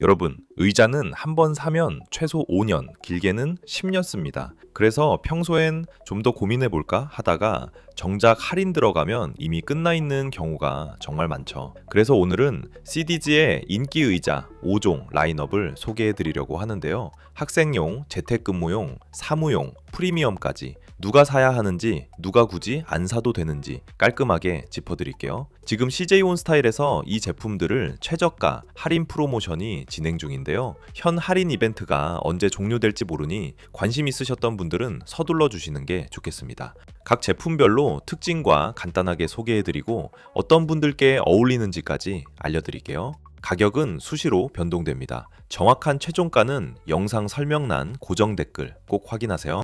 여러분, 의자는 한 번 사면 최소 5년, 길게는 10년 씁니다. 그래서 평소엔 좀 더 고민해 볼까 하다가 정작 할인 들어가면 이미 끝나 있는 경우가 정말 많죠. 그래서 오늘은 CDG의 인기 의자 5종 라인업을 소개해 드리려고 하는데요. 학생용, 재택근무용, 사무용, 프리미엄까지 누가 사야 하는지, 누가 굳이 안 사도 되는지 깔끔하게 짚어드릴게요. 지금 CJ 온스타일에서 이 제품들을 최저가 할인 프로모션이 진행 중인데요. 현 할인 이벤트가 언제 종료될지 모르니 관심 있으셨던 분들은 서둘러 주시는 게 좋겠습니다. 각 제품별로 특징과 간단하게 소개해드리고 어떤 분들께 어울리는지까지 알려드릴게요. 가격은 수시로 변동됩니다. 정확한 최종가는 영상 설명란 고정 댓글 꼭 확인하세요.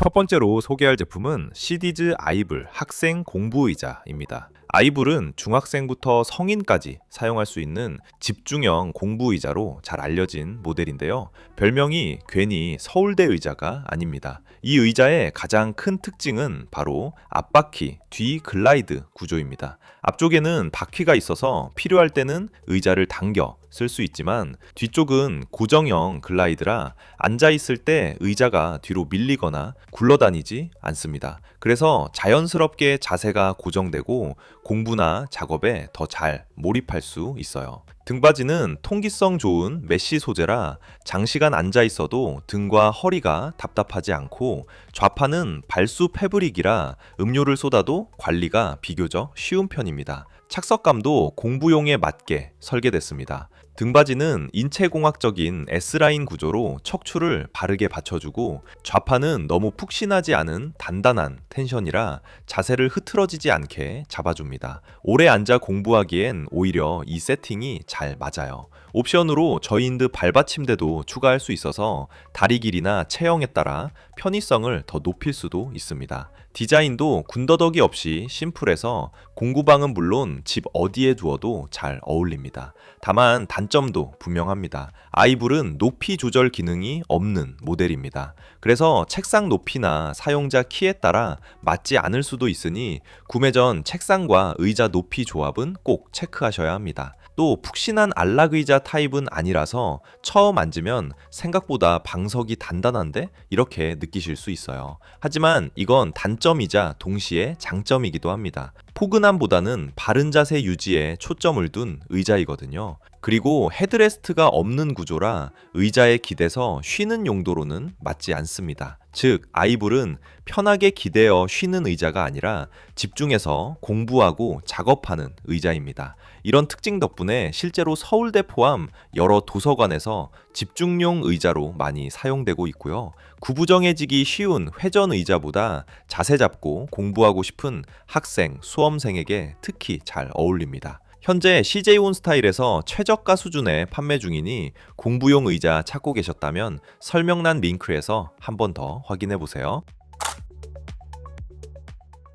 첫 번째로 소개할 제품은 시디즈 아이블 학생 공부 의자입니다. 아이블은 중학생부터 성인까지 사용할 수 있는 집중형 공부 의자로 잘 알려진 모델인데요. 별명이 괜히 서울대 의자가 아닙니다. 이 의자의 가장 큰 특징은 바로 앞바퀴 뒤 글라이드 구조입니다. 앞쪽에는 바퀴가 있어서 필요할 때는 의자를 당겨 쓸 수 있지만 뒤쪽은 고정형 글라이드라 앉아 있을 때 의자가 뒤로 밀리거나 굴러다니지 않습니다. 그래서 자연스럽게 자세가 고정되고 공부나 작업에 더 잘 몰입할 수 있어요. 등받이는 통기성 좋은 메쉬 소재라 장시간 앉아 있어도 등과 허리가 답답하지 않고 좌판은 발수 패브릭이라 음료를 쏟아도 관리가 비교적 쉬운 편입니다. 착석감도 공부용에 맞게 설계됐습니다. 등받이는 인체공학적인 S라인 구조로 척추를 바르게 받쳐주고 좌판은 너무 푹신하지 않은 단단한 텐션이라 자세를 흐트러지지 않게 잡아줍니다. 오래 앉아 공부하기엔 오히려 이 세팅이 잘 맞아요. 옵션으로 저인드 발받침대도 추가할 수 있어서 다리 길이나 체형에 따라 편의성을 더 높일 수도 있습니다. 디자인도 군더더기 없이 심플해서 공구방은 물론 집 어디에 두어도 잘 어울립니다. 다만 단점도 분명합니다. 아이불은 높이 조절 기능이 없는 모델입니다. 그래서 책상 높이나 사용자 키에 따라 맞지 않을 수도 있으니 구매 전 책상과 의자 높이 조합은 꼭 체크하셔야 합니다. 또 푹신한 안락의자 타입은 아니라서 처음 앉으면 생각보다 방석이 단단한데 이렇게 느끼실 수 있어요. 하지만 이건 단점이자 동시에 장점이기도 합니다. 포근함보다는 바른 자세 유지에 초점을 둔 의자이거든요. 그리고 헤드레스트가 없는 구조라 의자에 기대서 쉬는 용도로는 맞지 않습니다. 즉, 아이불은 편하게 기대어 쉬는 의자가 아니라 집중해서 공부하고 작업하는 의자입니다. 이런 특징 덕분에 실제로 서울대 포함 여러 도서관에서 집중용 의자로 많이 사용되고 있고요. 구부정해지기 쉬운 회전 의자보다 자세 잡고 공부하고 싶은 학생, 수험생에게 특히 잘 어울립니다. 현재 CJ 온스타일에서 최저가 수준의 판매 중이니 공부용 의자 찾고 계셨다면 설명란 링크에서 한 번 더 확인해 보세요.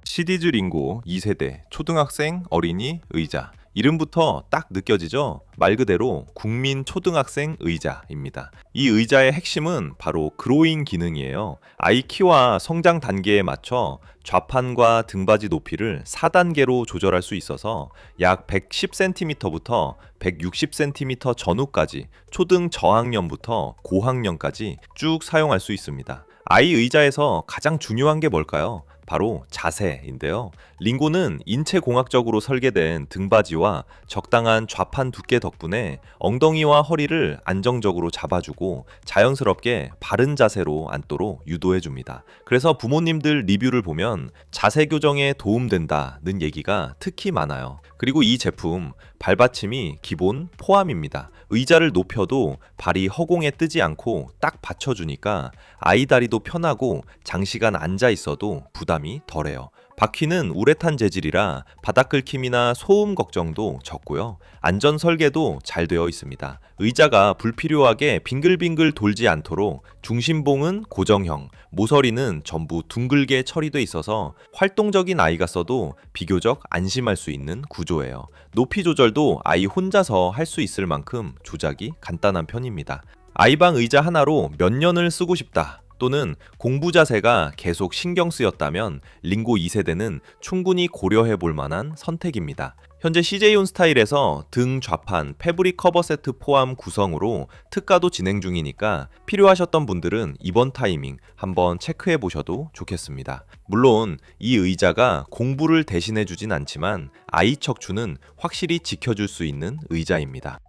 시디즈 링고 2세대 초등학생 어린이 의자 이름부터 딱 느껴지죠? 말 그대로 국민 초등학생 의자입니다. 이 의자의 핵심은 바로 그로잉 기능이에요. 아이 키와 성장 단계에 맞춰 좌판과 등받이 높이를 4단계로 조절할 수 있어서 약 110cm부터 160cm 전후까지 초등 저학년부터 고학년까지 쭉 사용할 수 있습니다. 아이 의자에서 가장 중요한 게 뭘까요? 바로 자세인데요. 링고는 인체 공학적으로 설계된 등받이와 적당한 좌판 두께 덕분에 엉덩이와 허리를 안정적으로 잡아주고 자연스럽게 바른 자세로 앉도록 유도해 줍니다. 그래서 부모님들 리뷰를 보면 자세 교정에 도움된다는 얘기가 특히 많아요. 그리고 이 제품 발받침이 기본 포함입니다. 의자를 높여도 발이 허공에 뜨지 않고 딱 받쳐주니까 아이 다리도 편하고 장시간 앉아 있어도 부담이 덜해요. 바퀴는 우레탄 재질이라 바닥 긁힘이나 소음 걱정도 적고요. 안전 설계도 잘 되어 있습니다. 의자가 불필요하게 빙글빙글 돌지 않도록 중심봉은 고정형, 모서리는 전부 둥글게 처리돼 있어서 활동적인 아이가 써도 비교적 안심할 수 있는 구조예요. 높이 조절도 아이 혼자서 할 수 있을 만큼 조작이 간단한 편입니다. 아이방 의자 하나로 몇 년을 쓰고 싶다. 또는 공부 자세가 계속 신경 쓰였다면 링고 2세대는 충분히 고려해 볼 만한 선택입니다. 현재 CJ온 스타일에서 등 좌판 패브릭 커버 세트 포함 구성으로 특가도 진행 중이니까 필요하셨던 분들은 이번 타이밍 한번 체크해 보셔도 좋겠습니다. 물론 이 의자가 공부를 대신해 주진 않지만 아이 척추는 확실히 지켜줄 수 있는 의자입니다.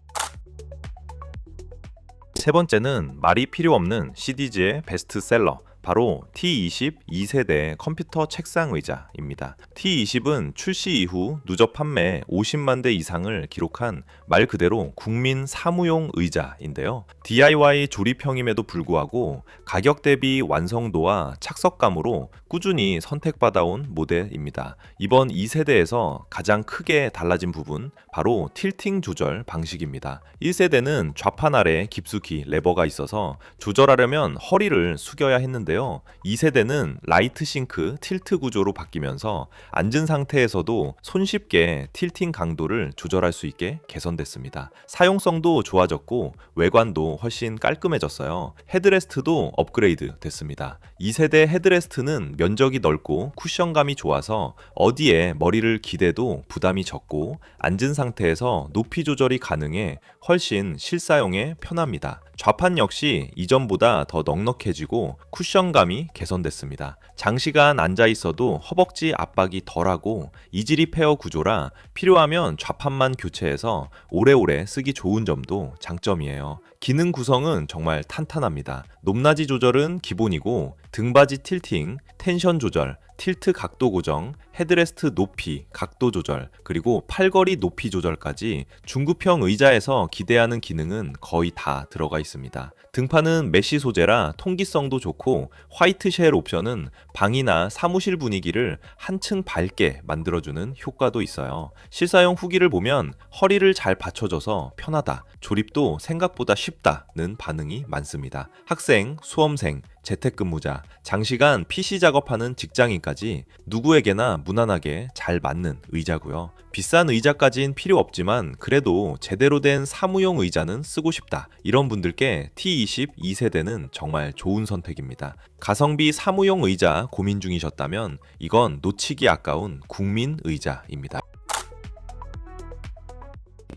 세 번째는 말이 필요 없는 CDG의 베스트셀러 바로 T20 2세대 컴퓨터 책상 의자입니다. T20은 출시 이후 누적 판매 50만 대 이상을 기록한 말 그대로 국민 사무용 의자인데요. DIY 조립형임에도 불구하고 가격 대비 완성도와 착석감으로 꾸준히 선택받아온 모델입니다. 이번 2세대에서 가장 크게 달라진 부분 바로 틸팅 조절 방식입니다. 1세대는 좌판 아래 깊숙이 레버가 있어서 조절하려면 허리를 숙여야 했 는데요. 2세대는 라이트 싱크 틸트 구조로 바뀌면서 앉은 상태에서도 손쉽게 틸팅 강도를 조절할 수 있게 개선됐습니다. 사용성도 좋아졌고 외관도 훨씬 깔끔해졌어요. 헤드레스트도 업그레이드 됐습니다. 2세대 헤드레스트는 면적이 넓고 쿠션감이 좋아서 어디에 머리를 기대도 부담이 적고 앉은 상태에서 높이 조절이 가능해 훨씬 실사용에 편합니다. 좌판 역시 이전보다 더 넉넉해지고 쿠션감이 개선됐습니다. 장시간 앉아 있어도 허벅지 압박이 덜하고 이지리 페어 구조라 필요하면 좌판만 교체해서 오래오래 쓰기 좋은 점도 장점이에요. 기능 구성은 정말 탄탄합니다. 높낮이 조절은 기본이고 등받이 틸팅, 텐션 조절, 틸트 각도 고정, 헤드레스트 높이, 각도 조절, 그리고 팔걸이 높이 조절까지 중급형 의자에서 기대하는 기능은 거의 다 들어가 있습니다. 등판은 메쉬 소재라 통기성도 좋고 화이트 쉘 옵션은 방이나 사무실 분위기를 한층 밝게 만들어주는 효과도 있어요. 실사용 후기를 보면 허리를 잘 받쳐줘서 편하다, 조립도 생각보다 쉽다는 반응이 많습니다. 학생, 수험생, 재택근무자, 장시간 PC 작업하는 직장인까지 누구에게나 무난하게 잘 맞는 의자고요. 비싼 의자까진 필요 없지만 그래도 제대로 된 사무용 의자는 쓰고 싶다. 이런 분들께 T20 2세대는 정말 좋은 선택입니다. 가성비 사무용 의자 고민 중이셨다면 이건 놓치기 아까운 국민 의자입니다.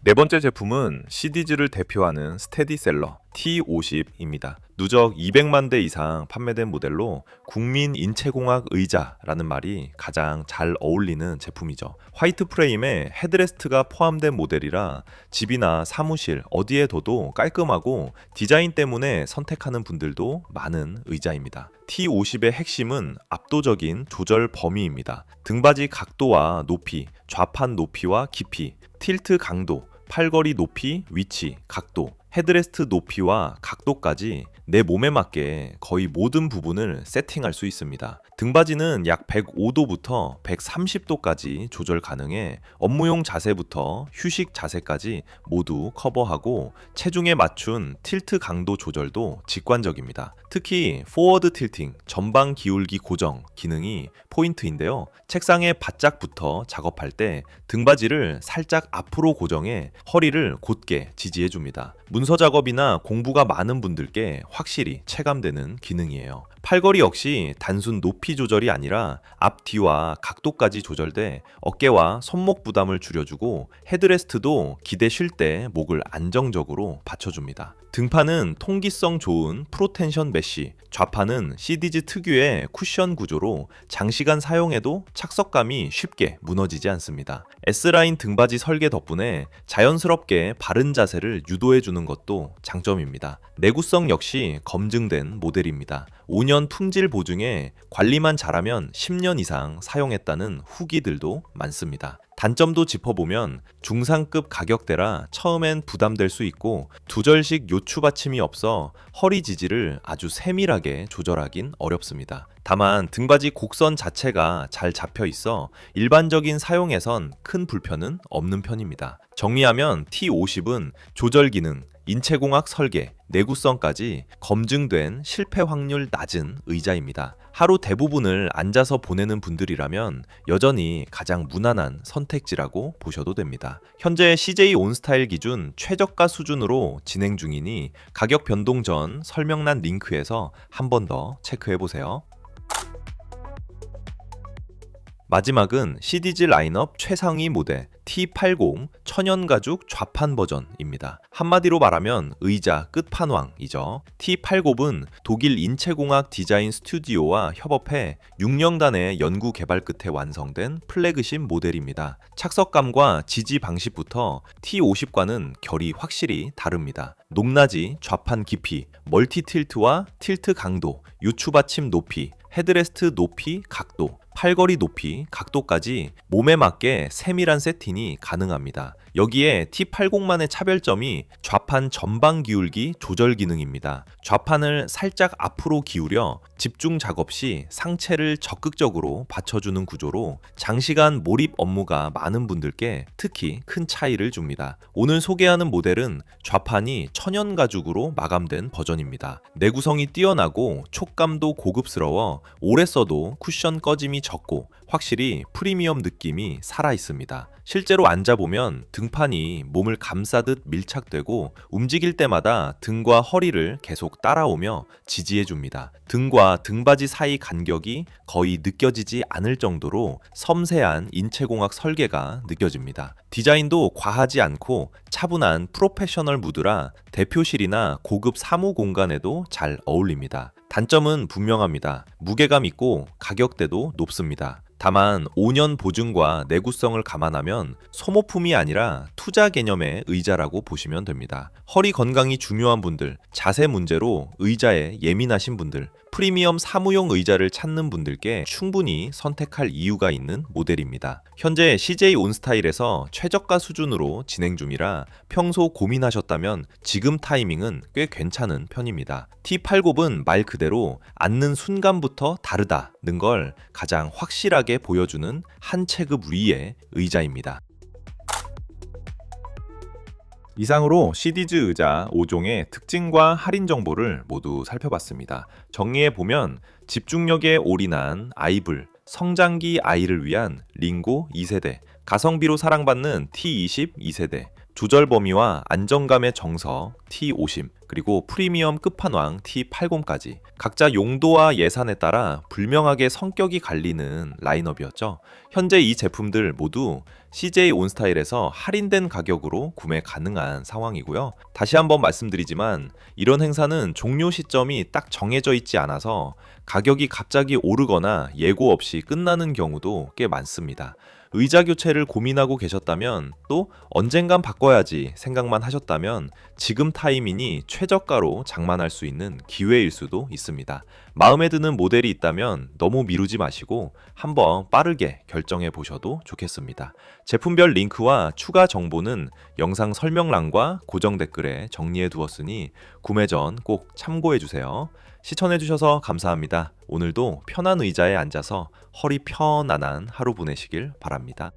네 번째 제품은 CDG를 대표하는 스테디셀러 T50입니다. 누적 200만 대 이상 판매된 모델로 국민 인체공학 의자라는 말이 가장 잘 어울리는 제품이죠. 화이트 프레임에 헤드레스트가 포함된 모델이라 집이나 사무실 어디에 둬도 깔끔하고 디자인 때문에 선택하는 분들도 많은 의자입니다. T50의 핵심은 압도적인 조절 범위입니다. 등받이 각도와 높이, 좌판 높이와 깊이, 틸트 강도, 팔걸이 높이, 위치, 각도, 헤드레스트 높이와 각도까지 내 몸에 맞게 거의 모든 부분을 세팅할 수 있습니다. 등받이는 약 105도부터 130도까지 조절 가능해 업무용 자세부터 휴식 자세까지 모두 커버하고 체중에 맞춘 틸트 강도 조절도 직관적입니다. 특히 포워드 틸팅, 전방 기울기 고정 기능이 포인트인데요. 책상에 바짝 붙어 작업할 때 등받이를 살짝 앞으로 고정해 허리를 곧게 지지해 줍니다. 문서 작업이나 공부가 많은 분들께 확실히 체감되는 기능이에요. 팔걸이 역시 단순 높이 조절이 아니라 앞뒤와 각도까지 조절돼 어깨와 손목 부담을 줄여주고 헤드레스트도 기대 쉴 때 목을 안정적으로 받쳐줍니다. 등판은 통기성 좋은 프로텐션 메쉬, 좌판은 CDG 특유의 쿠션 구조로 장시간 사용해도 착석감이 쉽게 무너지지 않습니다. S라인 등받이 설계 덕분에 자연스럽게 바른 자세를 유도해 주는 것도 장점입니다. 내구성 역시 검증된 모델입니다. 5년 품질 보증에 관리만 잘하면 10년 이상 사용했다는 후기들도 많습니다. 단점도 짚어보면 중상급 가격대라 처음엔 부담될 수 있고 두절식 요추 받침이 없어 허리 지지를 아주 세밀하게 조절하긴 어렵습니다. 다만 등받이 곡선 자체가 잘 잡혀 있어 일반적인 사용에선 큰 불편은 없는 편입니다. 정리하면 T50은 조절 기능, 인체공학 설계, 내구성까지 검증된 실패 확률 낮은 의자입니다. 하루 대부분을 앉아서 보내는 분들이라면 여전히 가장 무난한 선택지라고 보셔도 됩니다. 현재 CJ 온스타일 기준 최저가 수준으로 진행 중이니 가격 변동 전 설명란 링크에서 한 번 더 체크해 보세요. 마지막은 CDG 라인업 최상위 모델 T80 천연가죽 좌판 버전입니다. 한마디로 말하면 의자 끝판왕이죠. T80은 독일 인체공학 디자인 스튜디오와 협업해 6년간의 연구 개발 끝에 완성된 플래그십 모델입니다. 착석감과 지지 방식부터 T50과는 결이 확실히 다릅니다. 높낮이, 좌판 깊이, 멀티 틸트와 틸트 강도, 유추 받침 높이, 헤드레스트 높이, 각도, 팔걸이 높이, 각도까지 몸에 맞게 세밀한 세팅이 가능합니다. 여기에 T80만의 차별점이 좌판 전방 기울기 조절 기능입니다. 좌판을 살짝 앞으로 기울여 집중 작업 시 상체를 적극적으로 받쳐주는 구조로 장시간 몰입 업무가 많은 분들께 특히 큰 차이를 줍니다. 오늘 소개하는 모델은 좌판이 천연 가죽으로 마감된 버전입니다. 내구성이 뛰어나고 촉감도 고급스러워 오래 써도 쿠션 꺼짐이 적고 확실히 프리미엄 느낌이 살아 있습니다. 실제로 앉아보면 등판이 몸을 감싸듯 밀착되고 움직일 때마다 등과 허리를 계속 따라오며 지지해줍니다. 등과 등받이 사이 간격이 거의 느껴지지 않을 정도로 섬세한 인체공학 설계가 느껴집니다. 디자인도 과하지 않고 차분한 프로페셔널 무드라 대표실이나 고급 사무 공간에도 잘 어울립니다. 단점은 분명합니다. 무게감 있고 가격대도 높습니다. 다만 5년 보증과 내구성을 감안하면 소모품이 아니라 투자 개념의 의자라고 보시면 됩니다. 허리 건강이 중요한 분들, 자세 문제로 의자에 예민하신 분들, 프리미엄 사무용 의자를 찾는 분들께 충분히 선택할 이유가 있는 모델입니다. 현재 CJ 온스타일에서 최저가 수준으로 진행 중이라 평소 고민하셨다면 지금 타이밍은 꽤 괜찮은 편입니다. T80은 말 그대로 앉는 순간부터 다르다는 걸 가장 확실하게 보여주는 한 체급 위의 의자입니다. 이상으로 시디즈 의자 5종의 특징과 할인 정보를 모두 살펴봤습니다. 정리해 보면 집중력에 올인한 아이블, 성장기 아이를 위한 링고 2세대, 가성비로 사랑받는 T20 2세대, 조절 범위와 안정감의 정석 T50, 그리고 프리미엄 끝판왕 T80까지 각자 용도와 예산에 따라 불명하게 성격이 갈리는 라인업이었죠. 현재 이 제품들 모두 CJ 온스타일에서 할인된 가격으로 구매 가능한 상황이고요. 다시 한번 말씀드리지만 이런 행사는 종료 시점이 딱 정해져 있지 않아서 가격이 갑자기 오르거나 예고 없이 끝나는 경우도 꽤 많습니다. 의자 교체를 고민하고 계셨다면 또 언젠간 바꿔야지 생각만 하셨다면 지금 타이밍이 최저가로 장만할 수 있는 기회일 수도 있습니다. 마음에 드는 모델이 있다면 너무 미루지 마시고 한번 빠르게 결정해 보셔도 좋겠습니다. 제품별 링크와 추가 정보는 영상 설명란과 고정 댓글에 정리해 두었으니 구매 전 꼭 참고해 주세요. 시청해 주셔서 감사합니다. 오늘도 편한 의자에 앉아서 허리 편안한 하루 보내시길 바랍니다.